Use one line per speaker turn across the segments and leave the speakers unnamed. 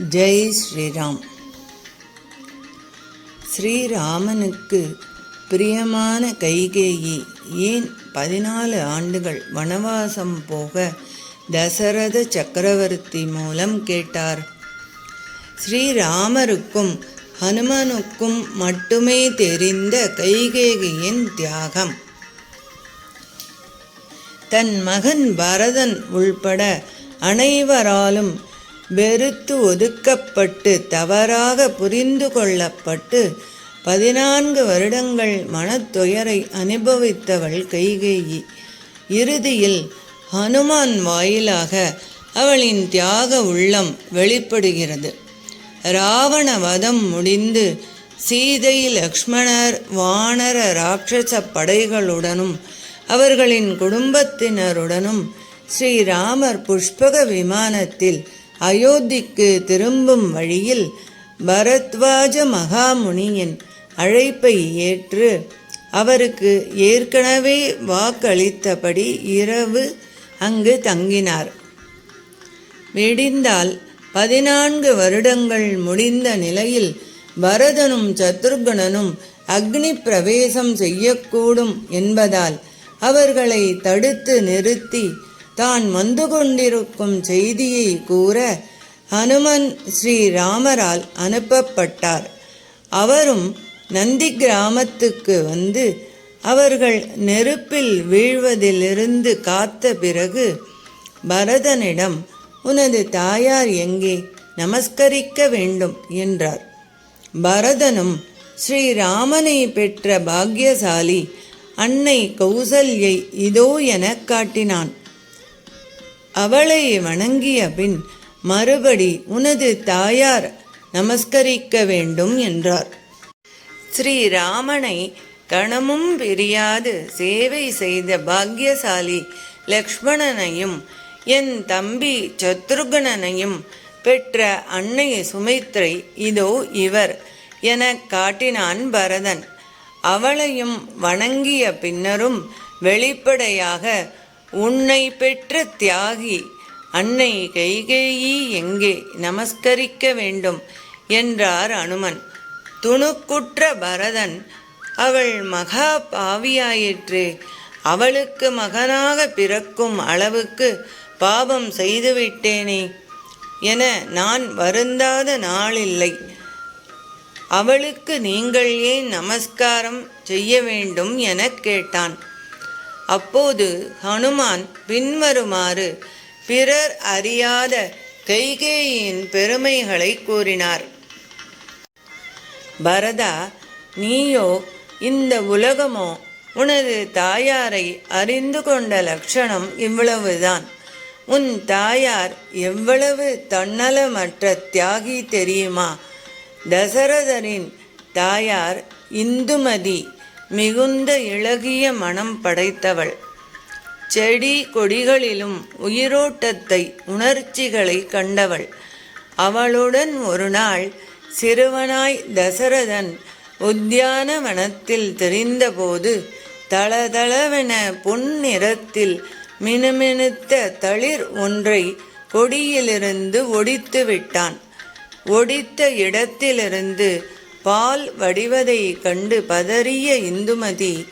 ஜெய் ஸ்ரீராம். ஸ்ரீராமனுக்கு பிரியமான கைகேயி ஏன் பதினாலு ஆண்டுகள் வனவாசம் போக தசரத சக்கரவர்த்தி மூலம் கேட்டார். ஸ்ரீராமருக்கும் ஹனுமனுக்கும் மட்டுமே தெரிந்த கைகேகியின் தியாகம். தன் மகன் பரதன் உள்பட அனைவராலும் வெறுத்து ஒதுக்கப்பட்டு தவறாக புரிந்து கொள்ளப்பட்டு பதினான்கு வருடங்கள் மனத்துயரை அனுபவித்தவள் கைகேயி. இறுதியில் ஹனுமான் வாயிலாக அவளின் தியாக உள்ளம் வெளிப்படுகிறது. ராவண வதம் முடிந்து சீதை லக்ஷ்மணர் வானர ராட்சச படைகளுடனும் அவர்களின் குடும்பத்தினருடனும் ஸ்ரீராமர் புஷ்பக விமானத்தில் அயோத்திக்கு திரும்பும் வழியில் பரத்வாஜ மகாமுனியின் அழைப்பை ஏற்று அவருக்கு ஏற்கனவே வாக்களித்தபடி இரவு அங்கு தங்கினார். விடிந்தால் பதினான்கு வருடங்கள் முடிந்த நிலையில் பரதனும் சத்ருகணனும் அக்னி பிரவேசம் செய்யக்கூடும் என்பதால் அவர்களை தடுத்து நிறுத்தி தான் வந்து கொண்டிருக்கும் செய்தியை கூற ஹனுமன் ஸ்ரீராமரால் அனுப்பப்பட்டார். அவரும் நந்தி கிராமத்துக்கு வந்து அவர்கள் நெருப்பில் வீழ்வதிலிருந்து காத்த பிறகு பரதனிடம் உனது தாயார் எங்கே? நமஸ்கரிக்க வேண்டும் என்றார். பரதனும் ஸ்ரீராமனை பெற்ற பாக்யசாலி அன்னை கௌசல்யை இதோ எனக் காட்டினான். அவளை வணங்கிய பின் மறுபடி உனது தாயார் நமஸ்கரிக்க வேண்டும் என்றார். ஸ்ரீராமனை கணமும் பிரியாது சேவை செய்த பாக்யசாலி லக்ஷ்மணனையும் என் தம்பி சத்ருகனனையும் பெற்ற அன்னை சுமித்ரை இதோ இவர் என காட்டினான் பரதன். அவளையும் வணங்கிய பின்னரும் வெளிப்படையாக உன்னை பெற்ற தியாகி அன்னை கைகேயி எங்கே நமஸ்கரிக்க வேண்டும்? என்றார் அனுமன். துணுக்குற்ற பரதன் அவள் மகா பாவியாயிற்று. அவளுக்கு மகனாக பிறக்கும் அளவுக்கு பாவம் செய்துவிட்டேனே என நான் வருந்தாத நாளில்லை. அவளுக்கு நீங்கள் ஏன் நமஸ்காரம் செய்ய வேண்டும் எனக் கேட்டான். அப்போது ஹனுமான் பின்வருமாறு பிறர் அறியாத கைகேயின் பெருமைகளை கூறினார். பரதா நீயோ இந்த உலகமோ உனது தாயாரை அறிந்து கொண்ட லட்சணம் இவ்வளவுதான். உன் தாயார் எவ்வளவு தன்னலமற்ற தியாகி தெரியுமா? தசரதரின் தாயார் இந்துமதி. மிகுந்த இளகிய மனம் படைத்தவள். செடி கொடிகளிலும் உயிரோட்டத்தை உணர்ச்சிகளை கண்டவள். அவளுடன் ஒரு நாள் சிறுவனாய் தசரதன் உத்தியான வனத்தில் தெரிந்தபோது தளதளவென பொன் நிறத்தில் மினுமினுத்த தளிர் ஒன்றை கொடியிலிருந்து ஒடித்து விட்டான் ஒடித்த இடத்திலிருந்து பால் வடிவதை கண்டு பதறிய இந்துமதி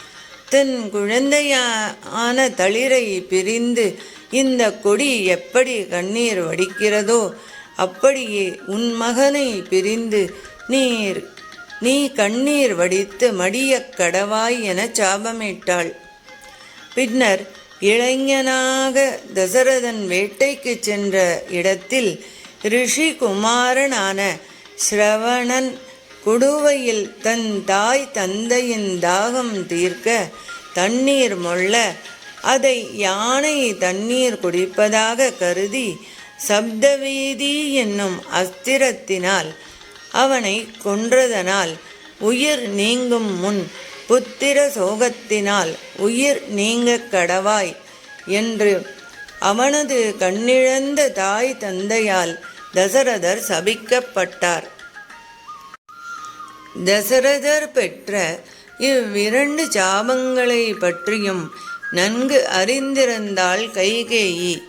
தன் குழந்தையான தளிரை பிரிந்து இந்த கொடி எப்படி கண்ணீர் வடிக்கிறதோ அப்படியே உன் மகனை பிரிந்து நீர் நீ கண்ணீர் வடித்து மடியக் கடவாய் என சாபமிட்டாள். பின்னர் இளைஞனாக தசரதன் வேட்டைக்கு சென்ற இடத்தில் ரிஷி குமாரனான ஸ்ரவணன் குடுவையில் தன் தாய் தந்தையின் தாகம் தீர்க்க தண்ணீர் மொள்ள அதை யானை தண்ணீர் குடிப்பதாக கருதி சப்தவீதி என்னும் அஸ்திரத்தினால் அவனை கொன்றதனால் உயிர் நீங்கும் முன் புத்திர சோகத்தினால் உயிர் நீங்க கடவாய் என்று அவனது கண்ணிழந்த தாய் தந்தையால் தசரதர் சபிக்கப்பட்டார். தசரதர் பெற்ற இவ்விரண்டு சாபங்களை பற்றியும் நன்கு அறிந்திருந்தாள் கைகேயி.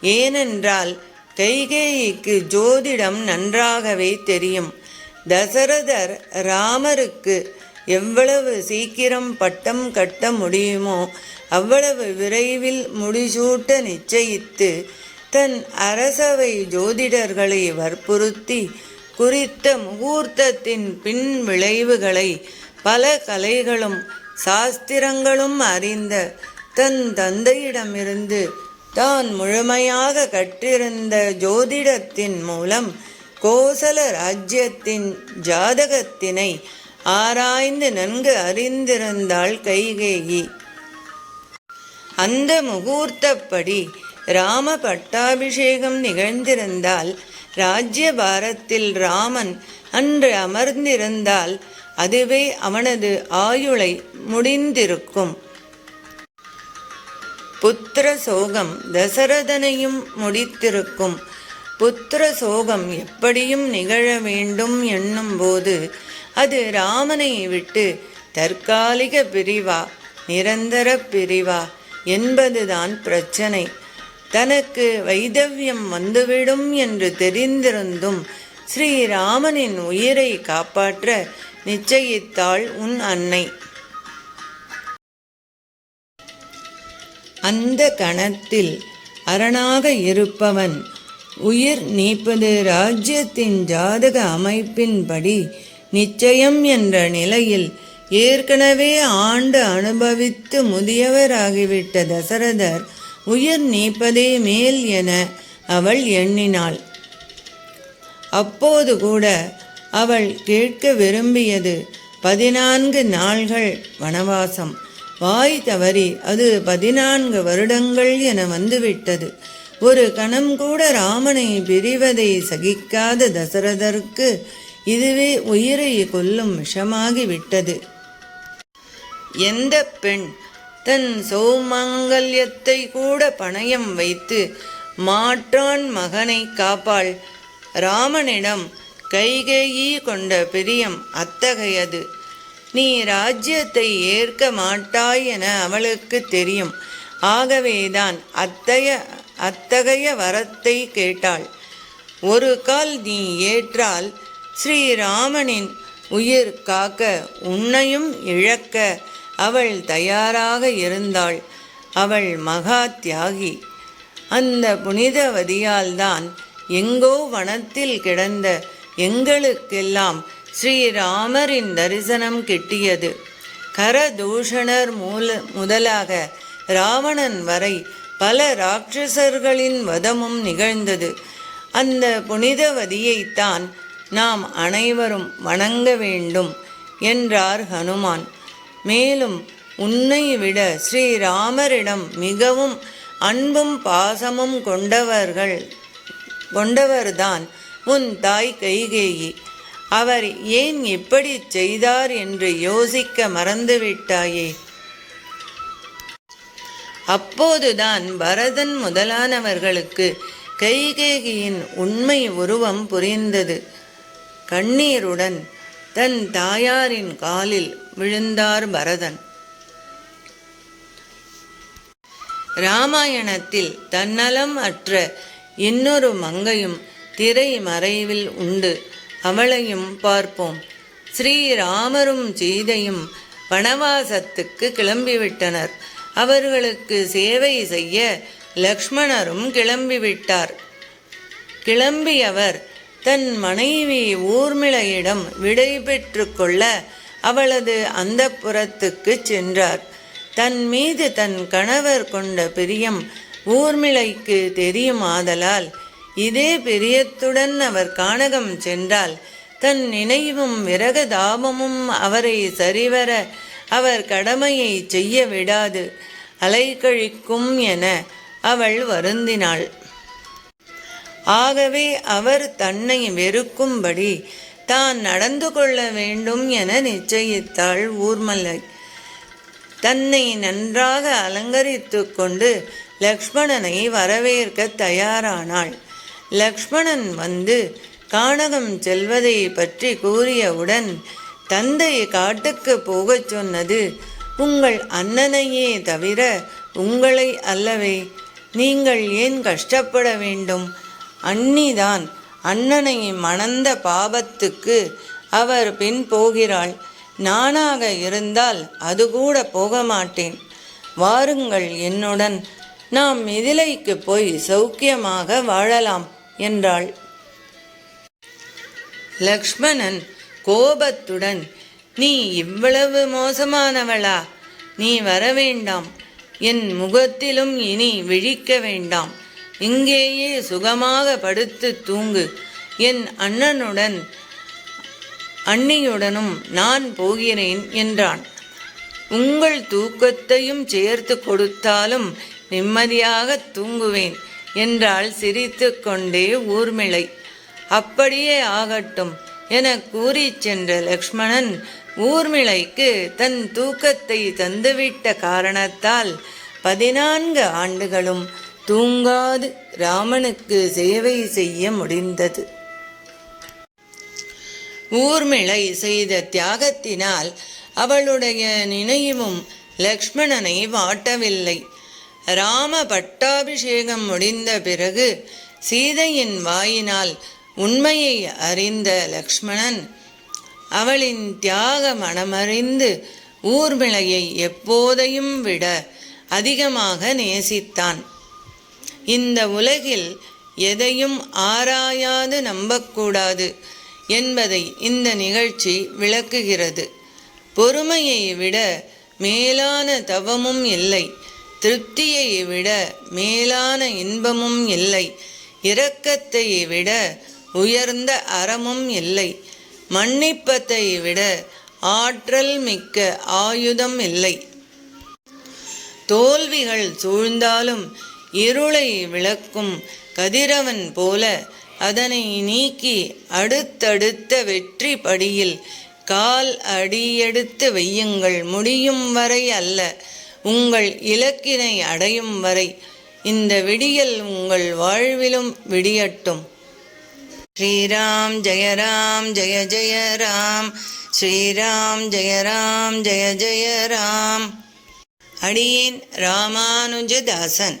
ஏனென்றால் கைகேயிக்கு ஜோதிடம் நன்றாகவே தெரியும். தசரதர் ராமருக்கு எவ்வளவு சீக்கிரம் பட்டம் கட்ட முடியுமோ அவ்வளவு விரைவில் முடிசூட்ட நிச்சயித்து தன் அரசவை ஜோதிடர்களை வற்புறுத்தி குறித்த முகூர்த்தத்தின் பின் விளைவுகளை பல கலைகளும் சாஸ்திரங்களும் அறிந்த தன் தந்தையிடமிருந்து தான் முழுமையாக கற்றிருந்த ஜோதிடத்தின் மூலம் கோசல ராஜ்யத்தின் ஜாதகத்தினை ஆராய்ந்து நன்கு அறிந்திருந்தாள் கைகேயி. அந்த முகூர்த்தப்படி ராம பட்டாபிஷேகம் நிகழ்ந்திருந்தால் ராஜ்யபாரத்தில் ராமன் அன்று அமர்ந்திருந்தால் அதுவே அவனது ஆயுளை முடிந்திருக்கும். புத்திர சோகம் தசரதனையும் முடித்திருக்கும். புத்திர சோகம் எப்படியும் நிகழ வேண்டும் என்னும்போது அது ராமனை விட்டு தற்காலிக பிரிவா நிரந்தர பிரிவா என்பதுதான் பிரச்சனை. தனக்கு வைதவியம் வந்துவிடும் என்று தெரிந்திருந்தும் ஸ்ரீராமனின் உயிரை காப்பாற்ற நிச்சயித்தாள் உன் அன்னை. அந்த கணத்தில் அரணாக இருப்பவன் உயிர் நீப்பது ராஜ்யத்தின் ஜாதக அமைப்பின்படி நிச்சயம் என்ற நிலையில் ஏற்கனவே ஆண்டு அனுபவித்து முதியவராகிவிட்ட தசரதர் உயிர் நீப்பதே மேல் என அவள் எண்ணினாள். அப்போது கூட அவள் கேட்க விரும்பியது பதினான்கு நாள்கள் வனவாசம். வாய் தவறி அது பதினான்கு வருடங்கள் என வந்துவிட்டது. ஒரு கணம் கூட ராமனை பிரிவதை சகிக்காத தசரதருக்கு இதுவே உயிரை கொல்லும் விஷமாகி விட்டது எந்த பெண் தன் சௌமங்கல்யத்தை கூட பணயம் வைத்து மாற்றான் மகனை காப்பாள். ராமனிடம் கைகேயி கொண்ட பிரியம் அத்தகையது. நீ ராஜ்யத்தை ஏற்க மாட்டாய் என அவளுக்கு தெரியும். ஆகவேதான் அத்தைய அத்தகைய வரத்தை கேட்டாள். ஒரு கால் நீ ஏற்றால் ஸ்ரீராமனின் உயிர் காக்க உன்னையும் இழக்க அவள் தயாராக இருந்தாள். அவள் மகா தியாகி. அந்த புனிதவதியால்தான் எங்கோ வனத்தில் கிடந்த எங்களுக்கெல்லாம் ஸ்ரீராமரின் தரிசனம் கிட்டியது. கரதூஷணர் மூல முதலாக ராவணன் வரை பல ராட்சசர்களின் வதமும் நிகழ்ந்தது. அந்த புனிதவதியைத்தான் நாம் அனைவரும் வணங்க வேண்டும் என்றார் ஹனுமான். மேலும் உன்னை விட ஸ்ரீராமரிடம் மிகவும் அன்பும் பாசமும் கொண்டவர்கள் கொண்டவர்தான் உன் தாய் கைகேயி. அவர் ஏன் இப்படி செய்தார் என்று யோசிக்க மறந்துவிட்டாயே? அப்போதுதான் பரதன் முதலானவர்களுக்கு கைகேகியின் உண்மை உருவம் புரிந்தது. கண்ணீருடன் தன் தாயாரின் காலில் விழுந்தார் பரதன். ராமாயணத்தில் தன்னலம் அற்ற இன்னொரு மங்கையும் திரை மறைவில் உண்டு. அவளையும் பார்ப்போம். ஸ்ரீராமரும் சீதையும் வனவாசத்துக்கு கிளம்பிவிட்டனர். அவர்களுக்கு சேவை செய்ய லக்ஷ்மணரும் கிளம்பிவிட்டார். கிளம்பியவர் தன் மனைவி ஊர்மிளையிடம் விடை பெற்று கொள்ள அவளது அந்த புறத்துக்கு சென்றார். தன் மீது தன் கணவர் கொண்ட பிரியம் ஊர்மிளைக்கு தெரியுமாதலால் இதே பிரியத்துடன் அவர் கானகம் சென்றால் தன் நினைவும் விரக தாபமும் அவரை சரிவர அவர் கடமையை செய்ய விடாது அலைக்கழிக்கும் என அவள் வருந்தினாள். ஆகவே அவர் தன்னை வெறுக்கும்படி தான் நடந்து கொள்ள வேண்டும் என நிச்சயித்தாள் ஊர்மலை. தன்னை நன்றாக அலங்கரித்து கொண்டு லக்ஷ்மணனை வரவேற்க தயாரானாள். லக்ஷ்மணன் வந்து கானகம் செல்வதை பற்றி கூறியவுடன் தந்தை காட்டுக்கு போகச் சொன்னது உங்கள் அண்ணனையே தவிர உங்களை அல்லவே. நீங்கள் ஏன் கஷ்டப்பட வேண்டும்? அண்ணிதான் அண்ணனை மணந்த பாபத்துக்கு அவர் பின் போகிறாள். நானாக இருந்தால் அது கூட போக மாட்டேன் வாருங்கள் என்னுடன் நாம் மிதிலைக்கு போய் சௌக்கியமாக வாழலாம் என்றாள். லக்ஷ்மணன் கோபத்துடன் நீ இவ்வளவு மோசமானவளா? நீ வர வேண்டாம் என் முகத்திலும் இனி விழிக்க வேண்டாம். இங்கேயே சுகமாக படுத்து தூங்கு. என் அண்ணனுடன் அண்ணியுடனும் நான் போகிறேன் என்றான். உங்கள் தூக்கத்தையும் சேர்த்து கொடுத்தாலும் நிம்மதியாக தூங்குவேன் என்றாள் சிரித்து கொண்டே ஊர்மிளை. அப்படியே ஆகட்டும் என கூறி சென்ற லக்ஷ்மணன் ஊர்மிளைக்கு தன் தூக்கத்தை தந்துவிட்ட காரணத்தால் பதினான்கு ஆண்டுகளும் தூங்காது ராமனுக்கு சேவை செய்ய முடிந்தது. ஊர்மிளை செய்த தியாகத்தினால் அவளுடைய நினைவும் லக்ஷ்மணனை வாட்டவில்லை. ராம பட்டாபிஷேகம் முடிந்த பிறகு சீதையின் வாயினால் உண்மையை அறிந்த லக்ஷ்மணன் அவளின் தியாக மனமறிந்து ஊர்மிளையை எப்போதையும் விட அதிகமாக நேசித்தான். இந்த உலகில் எதையும் ஆராயாது நம்பக்கூடாது என்பதை இந்த நிகழ்ச்சி விளக்குகிறது. பொறுமையை விட மேலான தவமும் இல்லை. திருப்தியை விட மேலான இன்பமும் இல்லை. இரக்கத்தை விட உயர்ந்த அறமும் இல்லை. மன்னிப்பத்தை விட ஆற்றல் மிக்க ஆயுதம் இல்லை. தோல்விகள் சூழ்ந்தாலும் இருளை விளக்கும் கதிரவன் போல அதனை நீக்கி அடுத்தடுத்த வெற்றி படியில் கால் அடியெடுத்து வையுங்கள் முடியும் வரை அல்ல உங்கள் இலக்கினை அடையும் வரை. இந்த விடியல் உங்கள் வாழ்விலும் விடியட்டும். ஸ்ரீராம் ஜெயராம் ஜெய ஜெய ராம். ஸ்ரீராம் ஜெயராம் ஜெய ஜெய ராம். அடியேன் ராமானுஜதாசன்.